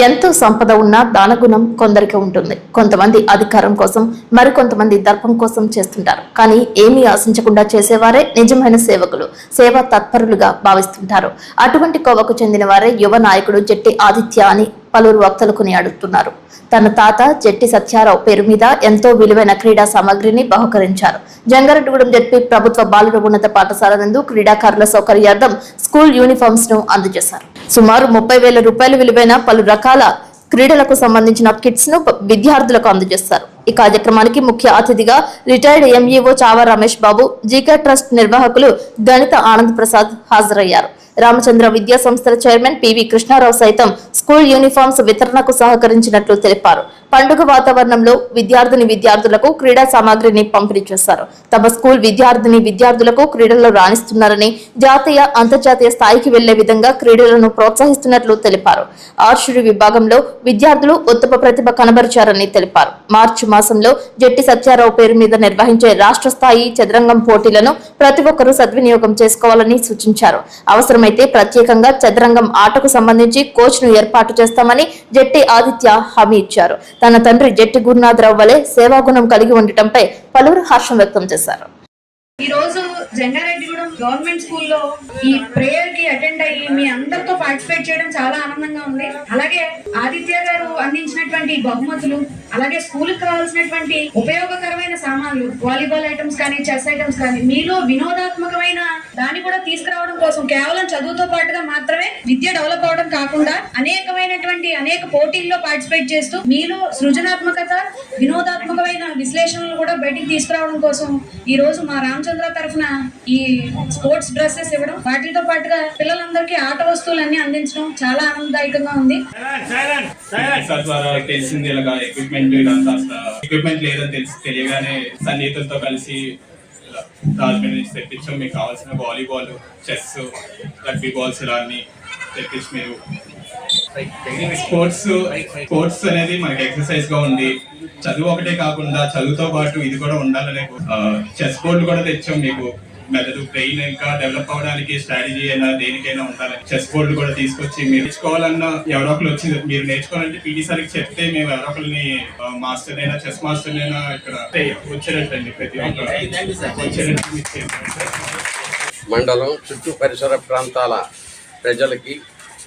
ఎంతో సంపద ఉన్నా దానగుణం కొందరికి ఉంటుంది. కొంతమంది అధికారం కోసం మరికొంతమంది దర్పం కోసం చేస్తుంటారు. కానీ ఏమీ ఆశించకుండా చేసేవారే నిజమైన సేవకులు సేవా తత్పరులుగా భావిస్తుంటారు. అటువంటి కోవకు చెందిన వారే యువ నాయకుడు జట్టి ఆదిత్య అని పలువురు వక్తలు కొనియాడుతున్నారు. తన తాత జట్టి సత్యారావు పేరు మీద ఎంతో విలువైన క్రీడా సామాగ్రిని బహుకరించారు. జంగారెడ్డిగూడెం జడ్పీ ప్రభుత్వ బాలుర ఉన్నత పాఠశాల నందు క్రీడాకారుల సౌకర్యార్థం స్కూల్ యూనిఫామ్స్ను అందజేశారు. సుమారు ముప్పై వేల రూపాయల విలువైన పలు రకాల క్రీడలకు సంబంధించిన కిట్స్ను విద్యార్థులకు అందజేస్తారు. ఈ కార్యక్రమానికి ముఖ్య అతిథిగా retired MEO Chhaava Ramesh Babu GK trust నిర్వాహకులు గణిత ఆనంద్ ప్రసాద్ హాజరయ్యారు. రామచంద్ర విద్యా సంస్థల చైర్మన్ పివి కృష్ణారావు సైతం స్కూల్ యూనిఫామ్స్ వితరణకు సహకరించినట్లు తెలిపారు. పండుగ వాతావరణంలో విద్యార్థిని విద్యార్థులకు క్రీడా సామాగ్రిని పంపిణీ చేశారు. తమ స్కూల్ విద్యార్థిని విద్యార్థులకు క్రీడల్లో రాణిస్తున్నారని జాతీయ అంతర్జాతీయ స్థాయికి వెళ్ళే విధంగా క్రీడలను ప్రోత్సహిస్తున్నట్లు తెలిపారు. ఆర్షుడి విభాగంలో విద్యార్థులు ఉత్తమ ప్రతిభ కనబరిచారని తెలిపారు. మార్చి మాసంలో జట్టి సత్యారావు పేరు మీద నిర్వహించే రాష్ట్ర స్థాయి చదరంగం పోటీలను ప్రతి ఒక్కరూ సద్వినియోగం చేసుకోవాలని సూచించారు. అవసరమైతే ప్రత్యేకంగా చదరంగం ఆటకు సంబంధించి కోచ్ను ఏర్పాటు చేస్తామని జట్టి ఆదిత్య హామీ ఇచ్చారు. తన తండ్రి జట్టి గురునాథరావు వలె సేవాగుణం కలిగి ఉండటంపై పలువురు హర్షం వ్యక్తం చేశారు. ఈ రోజు జంగారెడ్డిగూడెం గవర్నమెంట్ స్కూల్లో ఈ ప్రేయర్కి అటెండ్ అయ్యి మీ అందరితో పార్టిసిపేట్ చేయడం చాలా ఆనందంగా ఉంది. అలాగే ఆదిత్య గారు అందించినటువంటి బహుమతులు అలాగే స్కూల్ కావాల్సినటువంటి ఉపయోగకరమైన సామాన్లు వాలీబాల్ ఐటమ్స్ కానీ చెస్ ఐటమ్స్ కానీ మీలో వినోదాత్మకమైన దాన్ని కూడా తీసుకురావడం కోసం కేవలం చదువుతో పాటుగా మాత్రమే విద్య డెవలప్ అవడం కాకుండా అనేకమైనటువంటి అనేక పోటీల్లో పార్టిసిపేట్ చేస్తూ మీలో సృజనాత్మకత వినోదాత్మకమైన విశ్లేషణలు కూడా బయటికి తీసుకురావడం కోసం ఈ రోజు మా రామచంద్ర తరఫున ఈ స్పోర్ట్స్ డ్రెస్సెస్ ఇవ్వడం వాటితో పాటుగా పిల్లలందరికీ ఆట వస్తువులన్నీ అందించడం చాలా ఆనందదాయకంగా ఉంది. తెలిసింది ఇలాగా ఎక్విప్మెంట్ ఇదంతా ఎక్విప్మెంట్ లేదని తెలిసి తెలియగానే సన్నిహితులతో కలిసి ఇలా రాజమండ్రి నుంచి తెప్పించాం. మీకు కావాల్సిన వాలీబాల్ చెస్ రగ్బీ బాల్స్ ఇలా అన్ని తెప్పించి మీరు స్పోర్ట్స్ స్పోర్ట్స్ అనేది మనకి ఎక్సర్సైజ్గా ఉంది. చదువు ఒకటే కాకుండా చదువుతో పాటు ఇది కూడా ఉండాలనే చెస్ బోర్డు కూడా తెచ్చాం మీకు. మెదడు బ్రెయిన్ ఇంకా డెవలప్ అవడానికి స్ట్రాటజీ అయినా దేనికైనా ఉండాలని చెస్ బోర్డు కూడా తీసుకొచ్చి మీరు నేర్చుకోవాలన్నా ఎవరో ఒకరు వచ్చి మీరు నేర్చుకోవాలంటే పీటీ సార్కి చెప్తే మేము ఎవరో ఒకరిని మాస్టర్ అయినా చెస్ మాస్టర్ అయినా ఇక్కడ వచ్చేటట్టండి ప్రతి ఒక్క వచ్చేటట్టు మీరు చేయండి. మండలం చుట్టూ పరిసర ప్రాంతాల ప్రజలకి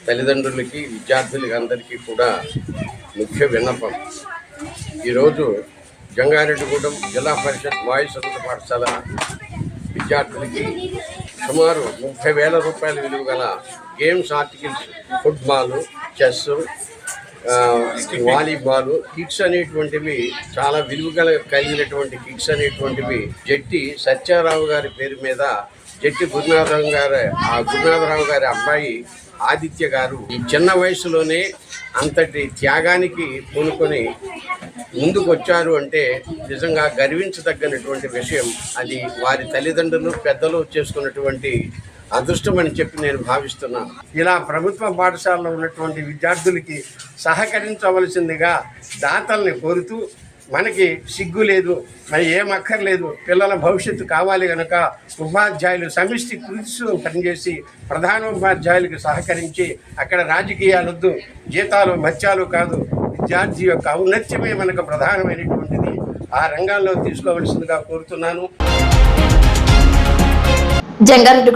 తల్లిదండ్రులకి విద్యార్థులకి అందరికీ కూడా ముఖ్య విన్నపం. ఈరోజు జంగారెడ్డిగూడెం జిల్లా పరిషత్ బాయ్స్ ఉన్నత పాఠశాల విద్యార్థులకి సుమారు ముప్పై వేల రూపాయల విలువ గల games articles football chess volleyball kits అనేటువంటివి చాలా విలువగల కలిగినటువంటి కిట్స్ అనేటువంటివి జట్టి సత్యారావు గారి పేరు మీద చెట్టి గురునాథరావు గారు ఆ గురునాథరావు గారి అబ్బాయి ఆదిత్య గారు ఈ చిన్న వయసులోనే అంతటి త్యాగానికి పూనుకొని ముందుకు వచ్చారు అంటే నిజంగా గర్వించదగ్గనటువంటి విషయం. అది వారి తల్లిదండ్రులు పెద్దలు చేసుకున్నటువంటి అదృష్టం అని చెప్పి నేను భావిస్తున్నాను. ఇలా ప్రభుత్వ పాఠశాలలో ఉన్నటువంటి విద్యార్థులకి సహకరించవలసిందిగా దాతల్ని కోరుతూ మనకి సిగ్గు లేదు మరి ఏం అక్కర్లేదు. పిల్లల భవిష్యత్తు కావాలి కనుక ఉపాధ్యాయులు సమిష్టి కృషి పనిచేసి ప్రధానోపాధ్యాయులకు సహకరించి అక్కడ రాజకీయాలొద్దు జీతాలు మత్యాలు కాదు. విద్యార్థి యొక్క ఔన్నత్యమే మనకు ప్రధానమైనటువంటిది. ఆ రంగాల్లో తీసుకోవలసిందిగా కోరుతున్నాను. జంగారెడ్డి